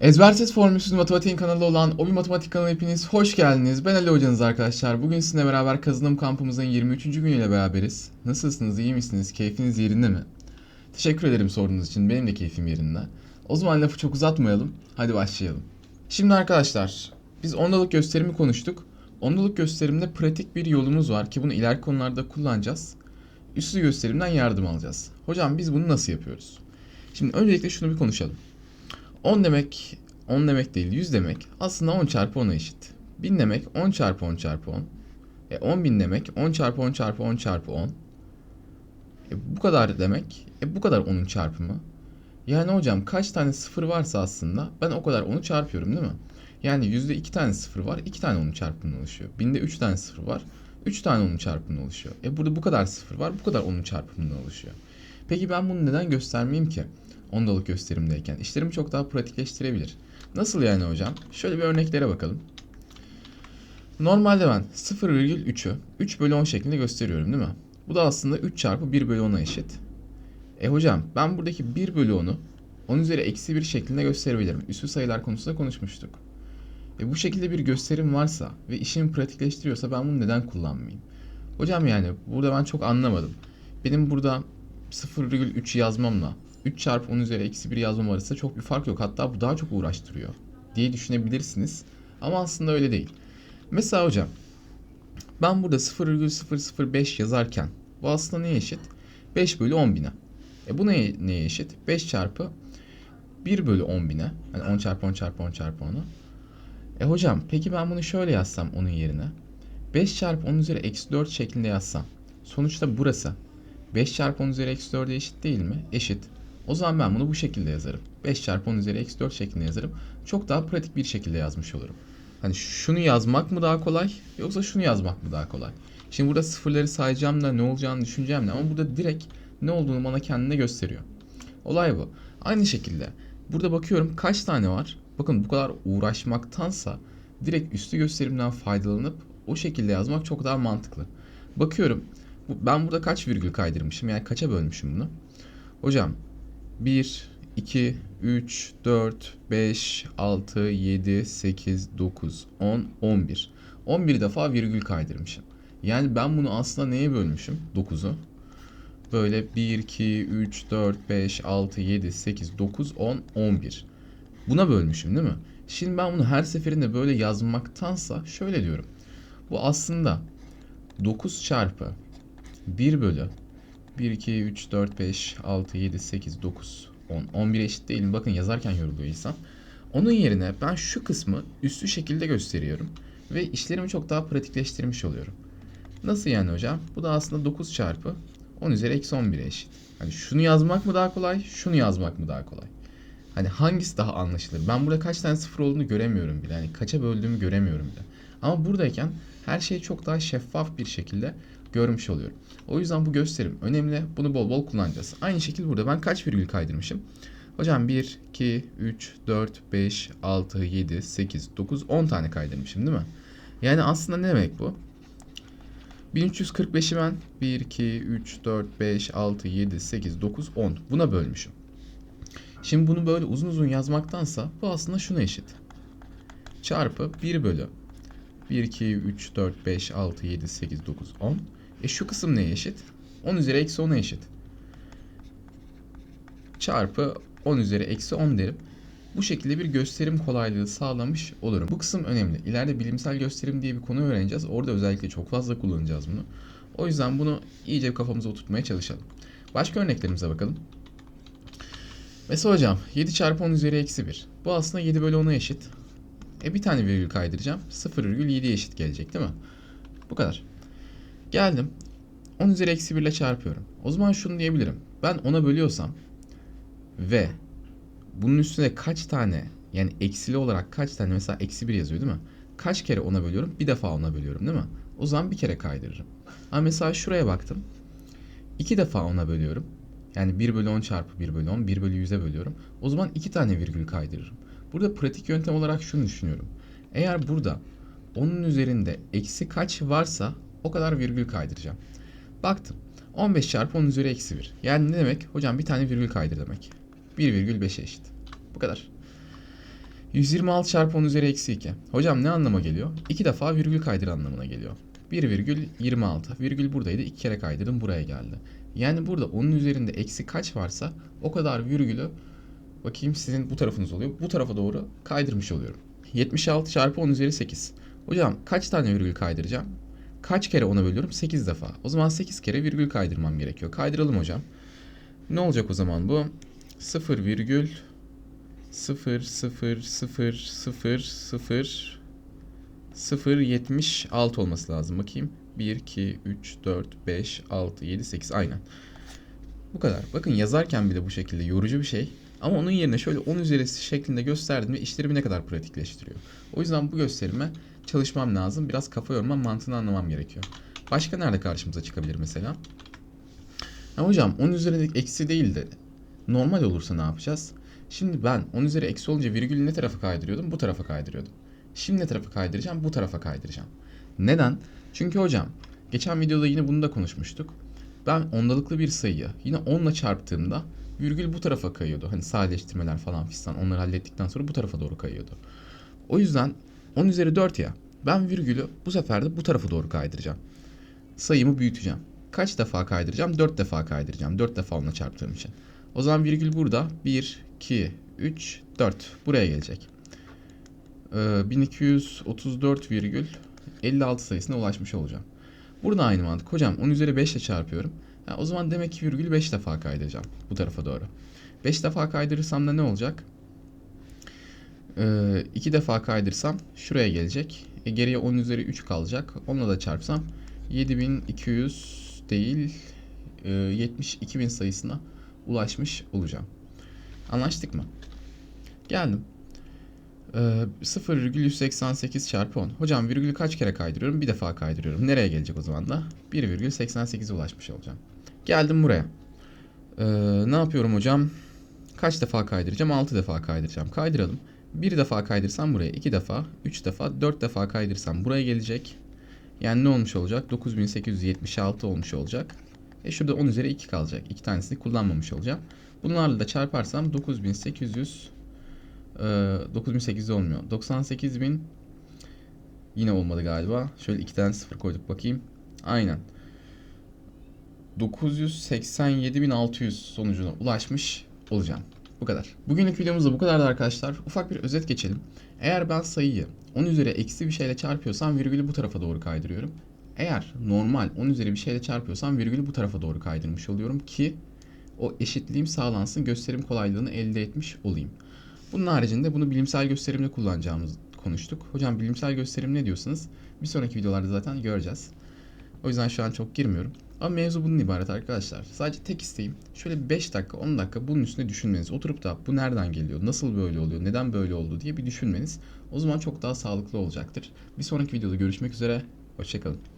Ezbersiz Formülsüz Matematiğin kanalı olan Obi Matematik kanalına hepiniz hoş geldiniz. Ben Ali Hocanız arkadaşlar. Bugün sizinle beraber kazanım kampımızın 23. günüyle beraberiz. Nasılsınız, iyi misiniz, keyfiniz yerinde mi? Teşekkür ederim sorduğunuz için. Benim de keyfim yerinde. O zaman lafı çok uzatmayalım. Hadi başlayalım. Şimdi arkadaşlar, biz ondalık gösterimi konuştuk. Ondalık gösterimde pratik bir yolumuz var ki bunu ileriki konularda kullanacağız. Üslü gösterimden yardım alacağız. Hocam biz bunu nasıl yapıyoruz? Şimdi öncelikle şunu bir konuşalım. 10 demek 10 demek değil 100 demek aslında 10 çarpı 10'a eşit. 1000 demek 10 çarpı 10 çarpı 10. E 10 bin demek 10 çarpı 10 çarpı 10 çarpı 10. E bu kadar demek. E bu kadar 10'un çarpımı. Yani hocam kaç tane sıfır varsa aslında ben o kadar onu çarpıyorum değil mi? Yani yüzde iki tane sıfır var, iki tane onun çarpımından oluşuyor. Binde üç tane sıfır var, üç tane onun çarpımından oluşuyor. E burada bu kadar sıfır var, bu kadar onun çarpımından oluşuyor. Peki ben bunu neden göstermeyeyim ki? Ondalık gösterimdeyken. İşlerimi çok daha pratikleştirebilir. Nasıl yani hocam? Şöyle bir örneklere bakalım. Normalde ben 0,3'ü 3 bölü 10 şeklinde gösteriyorum değil mi? Bu da aslında 3 çarpı 1 bölü 10'a eşit. E hocam ben buradaki 1 bölü 10'u 10 üzeri eksi 1 şeklinde gösterebilirim. Üslü sayılar konusunda konuşmuştuk. E bu şekilde bir gösterim varsa ve işimi pratikleştiriyorsa ben bunu neden kullanmayayım? Hocam yani burada ben çok anlamadım. Benim burada 0,3 yazmamla 3 çarpı 10 üzeri eksi 1 yazmam arasında çok bir fark yok. Hatta bu daha çok uğraştırıyor diye düşünebilirsiniz. Ama aslında öyle değil. Mesela hocam ben burada 0,005 yazarken bu aslında neye eşit? 5 bölü 10 bine. E bu neye, neye eşit? 5 çarpı 1 bölü 10 bine. Yani 10 çarpı 10 çarpı 10 çarpı 10'u. E hocam peki ben bunu şöyle yazsam onun yerine. 5 çarpı 10 üzeri eksi 4 şeklinde yazsam. Sonuçta burası 5 çarpı 10 üzeri eksi 4'e eşit değil mi? Eşit. O zaman ben bunu bu şekilde yazarım. 5 çarpı 10 üzeri eksi 4 şeklinde yazarım. Çok daha pratik bir şekilde yazmış olurum. Hani şunu yazmak mı daha kolay yoksa şunu yazmak mı daha kolay? Şimdi burada sıfırları sayacağım da ne olacağını düşüneceğim de ama burada direkt ne olduğunu bana kendine gösteriyor. Olay bu. Aynı şekilde burada bakıyorum kaç tane var? Bakın bu kadar uğraşmaktansa direkt üstü gösterimden faydalanıp o şekilde yazmak çok daha mantıklı. Bakıyorum ben burada kaç virgül kaydırmışım yani kaça bölmüşüm bunu? Hocam 1, 2, 3, 4, 5, 6, 7, 8, 9, 10, 11. 11 defa virgül kaydırmışım. Yani ben bunu aslında neye bölmüşüm? 9'u. Böyle 1, 2, 3, 4, 5, 6, 7, 8, 9, 10, 11. Buna bölmüşüm değil mi? Şimdi ben bunu her seferinde böyle yazmaktansa şöyle diyorum. Bu aslında 9 çarpı 1 bölü 1, 2, 3, 4, 5, 6, 7, 8, 9, 10. 11 eşit değil mi? Bakın yazarken yoruluyor insan. Onun yerine ben şu kısmı üstü şekilde gösteriyorum. Ve işlerimi çok daha pratikleştirmiş oluyorum. Nasıl yani hocam? Bu da aslında 9 çarpı 10 üzeri eksi 11'e eşit. Hani şunu yazmak mı daha kolay, şunu yazmak mı daha kolay? Hani hangisi daha anlaşılır? Ben burada kaç tane sıfır olduğunu göremiyorum bile. Hani kaça böldüğümü göremiyorum bile. Ama buradayken her şeyi çok daha şeffaf bir şekilde görmüş oluyorum. O yüzden bu gösterim önemli. Bunu bol bol kullanacağız. Aynı şekilde burada ben kaç virgül kaydırmışım? Hocam 1, 2, 3, 4, 5, 6, 7, 8, 9, 10 tane kaydırmışım değil mi? Yani aslında ne demek bu? 1345'i ben 1, 2, 3, 4, 5, 6, 7, 8, 9, 10 buna bölmüşüm. Şimdi bunu böyle uzun uzun yazmaktansa bu aslında şuna eşit. Çarpı 1 bölü 1, 2, 3, 4, 5, 6, 7, 8, 9, 10. E şu kısım neye eşit? 10 üzeri eksi 10'a eşit. Çarpı 10 üzeri eksi 10 derim. Bu şekilde bir gösterim kolaylığı sağlamış olurum. Bu kısım önemli. İleride bilimsel gösterim diye bir konu öğreneceğiz. Orada özellikle çok fazla kullanacağız bunu. O yüzden bunu iyice kafamıza oturtmaya çalışalım. Başka örneklerimize bakalım. Mesela hocam 7 çarpı 10 üzeri eksi 1. Bu aslında 7 bölü 10'a eşit. E bir tane virgül kaydıracağım. 0,7'ye eşit gelecek değil mi? Bu kadar. Geldim. 10 üzeri eksi 1 ile çarpıyorum. O zaman şunu diyebilirim. Ben 10'a bölüyorsam ve bunun üstüne kaç tane yani eksili olarak kaç tane mesela eksi 1 yazıyor değil mi? Kaç kere 10'a bölüyorum? Bir defa 10'a bölüyorum değil mi? O zaman bir kere kaydırırım. Ama mesela şuraya baktım. İki defa 10'a bölüyorum. Yani 1 bölü 10 çarpı 1 bölü 10, 1 bölü 100'e bölüyorum. O zaman iki tane virgül kaydırırım. Burada pratik yöntem olarak şunu düşünüyorum. Eğer burada onun üzerinde eksi kaç varsa o kadar virgül kaydıracağım. Baktım. 15 çarpı 10 üzeri eksi 1. Yani ne demek? Hocam bir tane virgül kaydır demek. 1,5'e eşit. Bu kadar. 126 çarpı 10 üzeri eksi 2. Hocam ne anlama geliyor? İki defa virgül kaydır anlamına geliyor. 1 virgül 26. Virgül buradaydı. iki kere kaydırdım buraya geldi. Yani burada onun üzerinde eksi kaç varsa o kadar virgülü bakayım sizin bu tarafınız oluyor. Bu tarafa doğru kaydırmış oluyorum. 76 çarpı 10 üzeri 8. Hocam kaç tane virgül kaydıracağım? Kaç kere ona bölüyorum? 8 defa. O zaman 8 kere virgül kaydırmam gerekiyor. Kaydıralım hocam. Ne olacak o zaman bu? 0 virgül 0 0 0 0 0 0 76 olması lazım. Bakayım. 1 2 3 4 5 6 7 8 aynen. Bu kadar. Bakın yazarken bile bu şekilde yorucu bir şey. Ama onun yerine şöyle 10 üzerisi şeklinde gösterdiğimde işlerimi ne kadar pratikleştiriyor. O yüzden bu gösterime çalışmam lazım. Biraz kafa yormam, mantığını anlamam gerekiyor. Başka nerede karşımıza çıkabilir mesela? Ya hocam 10 üzerindeki eksi değil de normal olursa ne yapacağız? Şimdi ben 10 üzeri eksi olunca virgülü ne tarafa kaydırıyordum? Bu tarafa kaydırıyordum. Şimdi ne tarafa kaydıracağım? Bu tarafa kaydıracağım. Neden? Çünkü hocam geçen videoda yine bunu da konuşmuştuk. Ben ondalıklı bir sayıyı yine 10 ile çarptığımda virgül bu tarafa kayıyordu. Hani sadeleştirmeler falan fistan onları hallettikten sonra bu tarafa doğru kayıyordu. O yüzden 10 üzeri 4 ya ben virgülü bu sefer de bu tarafa doğru kaydıracağım. Sayımı büyüteceğim. Kaç defa kaydıracağım? 4 defa kaydıracağım. 4 defa onunla çarptığım için. O zaman virgül burada 1, 2, 3, 4 buraya gelecek. Ee, 1234 virgül 56 sayısına ulaşmış olacağım. Burada aynı mantık. Hocam 10 üzeri 5 ile çarpıyorum. Ha, o zaman demek ki virgül 5 defa kaydıracağım bu tarafa doğru. 5 defa kaydırırsam da ne olacak? 2 defa kaydırsam şuraya gelecek. E, geriye 10 üzeri 3 kalacak. Onunla da çarpsam 7200 değil e, 72.000 sayısına ulaşmış olacağım. Anlaştık mı? Geldim. Ee, 0,188 çarpı 10. Hocam virgülü kaç kere kaydırıyorum? Bir defa kaydırıyorum. Nereye gelecek o zaman da? 1,88'e ulaşmış olacağım. Geldim buraya. Ee, ne yapıyorum hocam? Kaç defa kaydıracağım? 6 defa kaydıracağım. Kaydıralım. Bir defa kaydırsam buraya, iki defa, üç defa, dört defa kaydırsam buraya gelecek. Yani ne olmuş olacak? 9876 olmuş olacak. E şurada 10 üzeri 2 kalacak. İki tanesini kullanmamış olacağım. Bunlarla da çarparsam 9800 e, 9800 olmuyor. 98000 yine olmadı galiba. Şöyle iki tane sıfır koyduk bakayım. Aynen. 987.600 sonucuna ulaşmış olacağım. Bu kadar. Bugünlük videomuz da bu kadardı arkadaşlar. Ufak bir özet geçelim. Eğer ben sayıyı 10 üzeri eksi bir şeyle çarpıyorsam virgülü bu tarafa doğru kaydırıyorum. Eğer normal 10 üzeri bir şeyle çarpıyorsam virgülü bu tarafa doğru kaydırmış oluyorum ki o eşitliğim sağlansın gösterim kolaylığını elde etmiş olayım. Bunun haricinde bunu bilimsel gösterimde kullanacağımız konuştuk. Hocam bilimsel gösterim ne diyorsunuz? Bir sonraki videolarda zaten göreceğiz. O yüzden şu an çok girmiyorum. Ama mevzu bunun ibaret arkadaşlar. Sadece tek isteğim şöyle 5 dakika 10 dakika bunun üstüne düşünmeniz. Oturup da bu nereden geliyor, nasıl böyle oluyor, neden böyle oldu diye bir düşünmeniz. O zaman çok daha sağlıklı olacaktır. Bir sonraki videoda görüşmek üzere. Hoşçakalın.